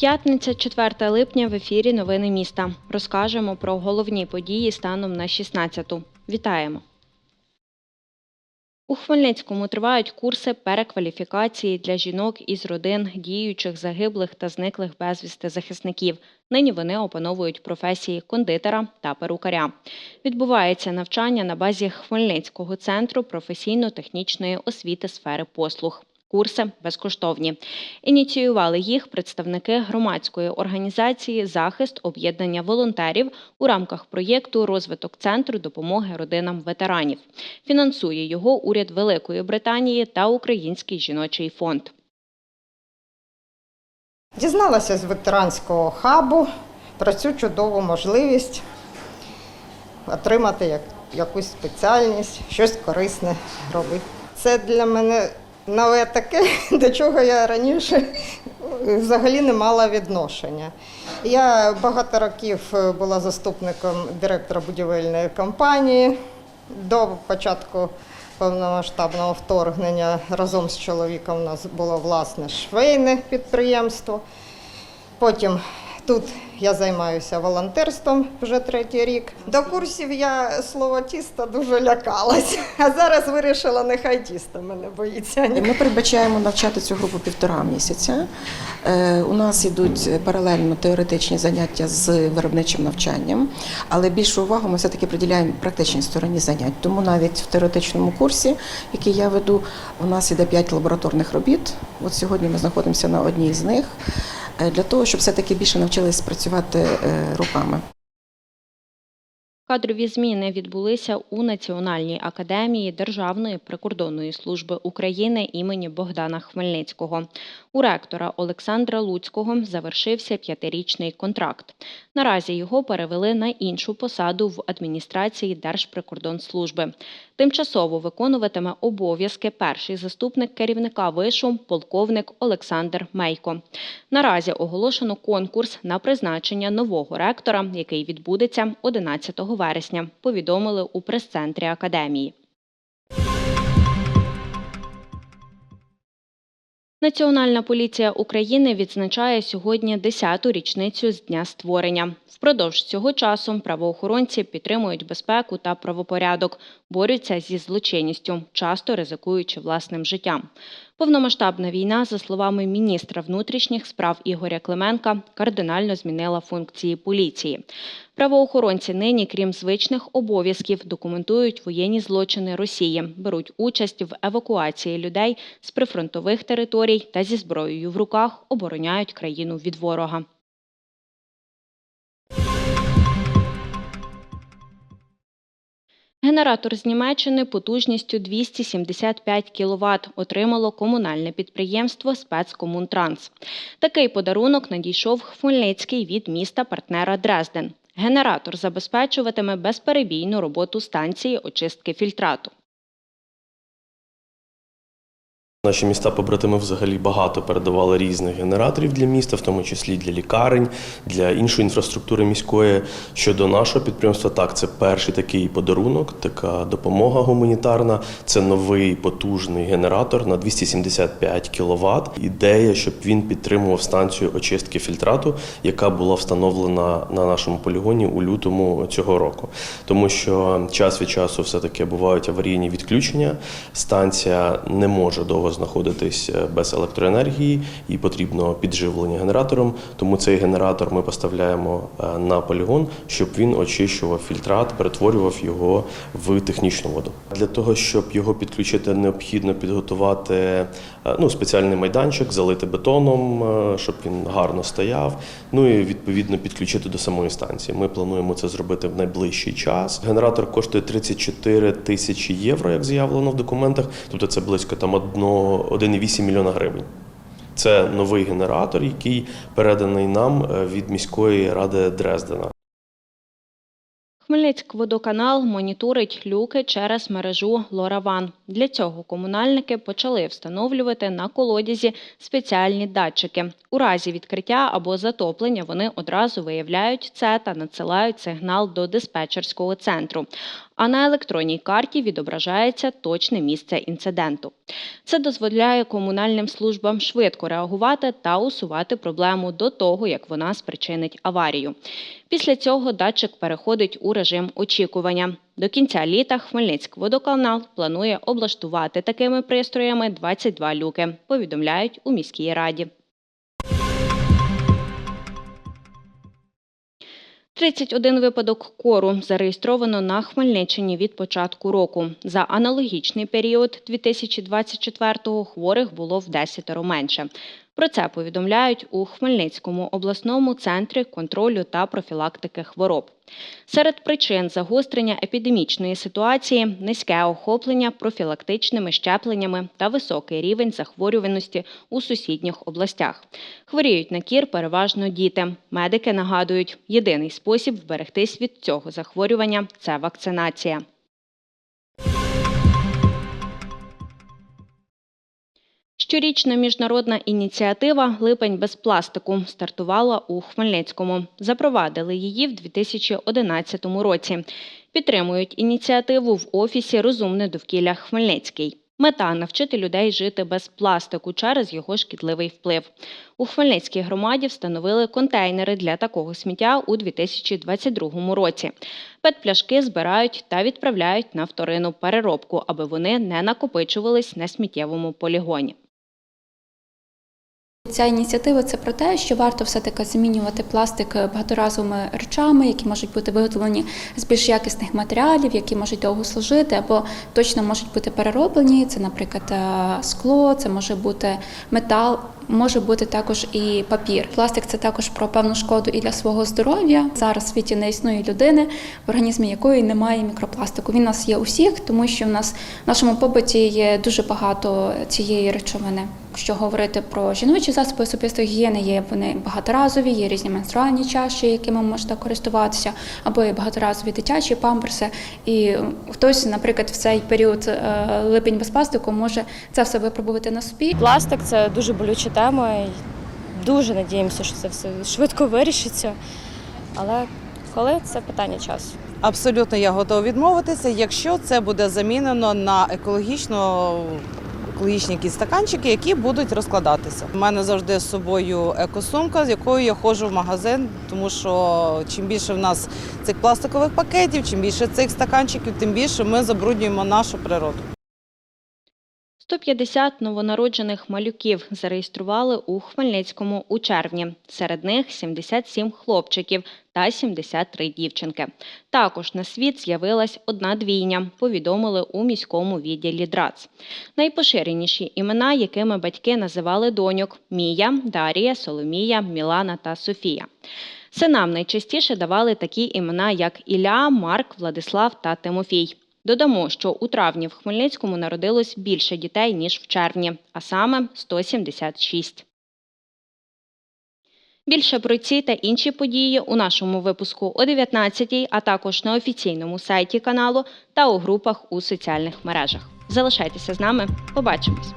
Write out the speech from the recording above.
П'ятниця, 4 липня в ефірі Новини міста. Розкажемо про головні події станом на 16-ту. Вітаємо! У Хмельницькому тривають курси перекваліфікації для жінок із родин діючих загиблих та зниклих безвісти захисників. Нині вони опановують професії кондитера та перукаря. Відбувається навчання на базі Хмельницького центру професійно-технічної освіти сфери послуг. Курси безкоштовні. Ініціювали їх представники громадської організації Захист об'єднання волонтерів у рамках проєкту Розвиток центру допомоги родинам ветеранів. Фінансує його уряд Великої Британії та Український жіночий фонд. Дізналася з ветеранського хабу про цю чудову можливість отримати якусь спеціальність, щось корисне робити. Це для мене нове таке, до чого я раніше взагалі не мала відношення. Я багато років була заступником директора будівельної компанії до початку повномасштабного вторгнення разом з чоловіком у нас було власне швейне підприємство. Потім тут я займаюся волонтерством вже третій рік. До курсів я слово тісто дуже лякалась, а зараз вирішила, нехай тісто мене боїться. Ми передбачаємо навчати цю групу півтора місяця. Е, У нас йдуть паралельно теоретичні заняття з виробничим навчанням, але більшу увагу ми все-таки приділяємо практичній стороні занять. Тому навіть в теоретичному курсі, який я веду, у нас іде 5 лабораторних робіт. От сьогодні ми знаходимося на одній з них для того, щоб все-таки більше навчились працювати е, руками. Кадрові зміни відбулися у Національній академії Державної прикордонної служби України імені Богдана Хмельницького. У ректора Олександра Луцького завершився п'ятирічний контракт. Наразі його перевели на іншу посаду в адміністрації Держприкордонслужби. Тимчасово виконуватиме обов'язки перший заступник керівника вишу полковник Олександр Мейко. Наразі оголошено конкурс на призначення нового ректора, який відбудеться 11 вересня, повідомили у прес-центрі академії. Національна поліція України відзначає сьогодні 10-ту річницю з дня створення. Впродовж цього часу правоохоронці підтримують безпеку та правопорядок, борються зі злочинністю, часто ризикуючи власним життям. Повномасштабна війна, за словами міністра внутрішніх справ Ігоря Клименка, кардинально змінила функції поліції. Правоохоронці нині, крім звичних обов'язків, документують воєнні злочини Росії, беруть участь в евакуації людей з прифронтових територій та зі зброєю в руках обороняють країну від ворога. Генератор з Німеччини потужністю 275 кВт отримало комунальне підприємство «Спецкомунтранс». Такий подарунок надійшов Хмельницький від міста-партнера Дрезден. Генератор забезпечуватиме безперебійну роботу станції очистки фільтрату. Наші міста побратими взагалі багато передавали різних генераторів для міста, в тому числі для лікарень, для іншої інфраструктури міської. Щодо нашого підприємства, так це перший такий подарунок, така допомога гуманітарна. Це новий потужний генератор на 275 кВт. Ідея, щоб він підтримував станцію очистки фільтрату, яка була встановлена на нашому полігоні у лютому цього року. Тому що час від часу все-таки бувають аварійні відключення. Станція не може довго знаходитись е, без електроенергії і потрібно підживлення генератором. Тому цей генератор ми поставляємо е, на полігон, щоб він очищував фільтрат, перетворював його в технічну воду. Для того, щоб його підключити, необхідно підготувати е, ну, спеціальний майданчик, залити бетоном, щоб він гарно стояв. Ну і відповідно підключити до самої станції. Ми плануємо це зробити в найближчий час. Генератор коштує 34 тисячі євро, як заявлено в документах. Тобто це близько там одного 1,8 мільйона гривень. Це новий генератор, який переданий нам е, від міської ради Дрездена. Хмельницькводоканал моніторить люки через мережу Лораван. Для цього комунальники почали встановлювати на колодязі спеціальні датчики. У разі відкриття або затоплення вони одразу виявляють це та надсилають сигнал до диспетчерського центру. А на електронній карті відображається точне місце інциденту. Це дозволяє комунальним службам швидко реагувати та усувати проблему до того, як вона спричинить аварію. Після цього датчик переходить у режим очікування. До кінця літа Хмельницькводоканал планує облаштувати такими пристроями 22 люки, повідомляють у міській раді. 31 випадок кору зареєстровано на Хмельниччині від початку року. За аналогічний період 2024-го хворих було в 10 менше. Про це повідомляють у Хмельницькому обласному центрі контролю та профілактики хвороб. Серед причин загострення епідемічної ситуації низьке охоплення профілактичними щепленнями та високий рівень захворюваності у сусідніх областях. Хворіють на кір переважно діти. Медики нагадують, єдиний спосіб вберегтись від цього захворювання це вакцинація. Щорічна міжнародна ініціатива Липень без пластику стартувала у Хмельницькому. Запровадили її в 2011 році. Підтримують ініціативу в офісі Розумне довкілля Хмельницький. Мета навчити людей жити без пластику через його шкідливий вплив. У Хмельницькій громаді встановили контейнери для такого сміття у 2022 році. Петпляшки збирають та відправляють на вторинну переробку, аби вони не накопичувались на сміттєвому полігоні. Ця ініціатива це про те, що варто все-таки замінювати пластик багаторазовими речами, які можуть бути виготовлені з більш якісних матеріалів, які можуть довго служити, або точно можуть бути перероблені. Це, наприклад, е, скло, це може бути метал, може бути також і папір. Пластик це також про певну шкоду і для свого здоров'я. Зараз в світі не існує людини, в організмі якої немає мікропластику. Він у нас є у всіх, тому що в нас в нашому побуті є дуже багато цієї речовини. Якщо говорити про жіночі засоби особистої гігієни, є вони багаторазові, є різні менструальні чаші, якими можна користуватися, або є багаторазові дитячі памперси. І хтось, наприклад, в цей період е, липень без пластику може це все випробувати на собі. Пластик це дуже болюча тема. і Дуже надіємося, що це все швидко вирішиться. Але коли це питання часу. Абсолютно я готова відмовитися, якщо це буде замінено на екологічно. Екологічні якісь стаканчики, які будуть розкладатися. У мене завжди з собою екосумка, з якою я ходжу в магазин, тому що чим більше в нас цих пластикових пакетів, чим більше цих стаканчиків, тим більше ми забруднюємо нашу природу. 150 новонароджених малюків зареєстрували у Хмельницькому у червні. Серед них 77 хлопчиків та 73 дівчинки. Також на світ з'явилась одна двійня, повідомили у міському відділі ДРАЦ. Найпоширеніші імена, якими батьки називали доньок – Мія, Дарія, Соломія, Мілана та Софія. Синам найчастіше давали такі імена, як Ілля, Марк, Владислав та Тимофій. Додамо, що у травні в Хмельницькому народилось більше дітей, ніж в червні, а саме 176. Більше про ці та інші події у нашому випуску о 19 а також на офіційному сайті каналу та у групах у соціальних мережах. Залишайтеся з нами, побачимось!